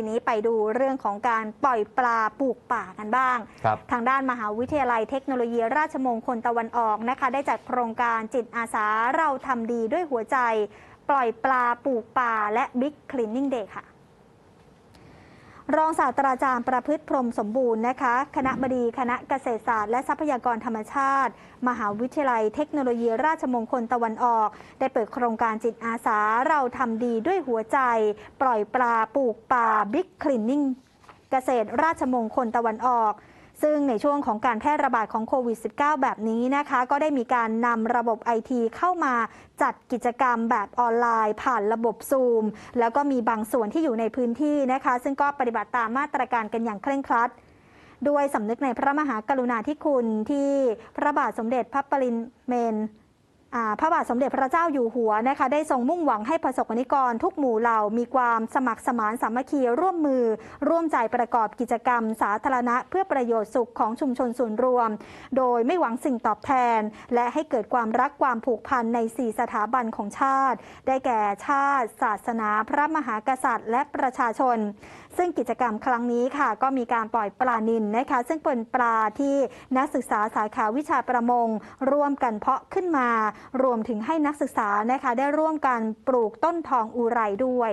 ทีนี้ไปดูเรื่องของการปล่อยปลาปลูกป่ากันบ้างครับทางด้านมหาวิทยาลัยเทคโนโลยีราชมงคลตะวันออกนะคะ ได้จัดโครงการจิตอาสาเราทำดีด้วยหัวใจ ปล่อยปลาปลูกป่าและบิ๊กคลีนนิ่งเดย์ค่ะ รองศาสตราจารย์ประพฤติพรมสมบูรณ์นะคะ คณะบดีคณะเกษตรศาสตร์และทรัพยากรธรรมชาติ มหาวิทยาลัยเทคโนโลยีราชมงคลตะวันออก ได้เปิดโครงการจิตอาสาเราทำดีด้วยหัวใจ ปล่อยปลาปลูกป่าบิ๊กคลีนนิ่งเกษตรราชมงคลตะวันออก ซึ่งในช่วงของการแพร่ระบาดของโควิด -19 แบบนี้นะคะ ก็ได้มีการนำระบบไอทีเข้ามาจัดกิจกรรมแบบออนไลน์ ผ่านระบบซูม แล้วก็มีบางส่วนที่อยู่ในพื้นที่นะคะ ซึ่งก็ปฏิบัติตามมาตรการกันอย่างเคร่งครัด ด้วยสำนึกในพระมหากรุณาธิคุณที่พระบาทสมเด็จพระปรินเมน พระบาทสมเด็จพระเจ้าอยู่หัวนะคะได้ทรงมุ่งหวังให้ประสบกนิกร ทุกหมู่เหล่ามีความสมัครสมานสามัคคีร่วมมือ ร่วมใจประกอบกิจกรรม สาธารณะ เพื่อประโยชน์สุขของชุมชนส่วนรวม โดยไม่หวังสิ่งตอบแทน และให้เกิดความรักความผูกพันใน 4 สถาบันของชาติ ได้แก่ชาติ ศาสนา พระมหากษัตริย์ และประชาชน ซึ่งกิจกรรมครั้งนี้ค่ะ ก็มีการปล่อยปลานิลนะคะซึ่งเป็นปลาที่นักศึกษาสาขาวิชาประมง ร่วมกันเพาะขึ้นมารวมถึงให้นักศึกษานะคะได้ร่วมกันปลูกต้นทองอุไรด้วย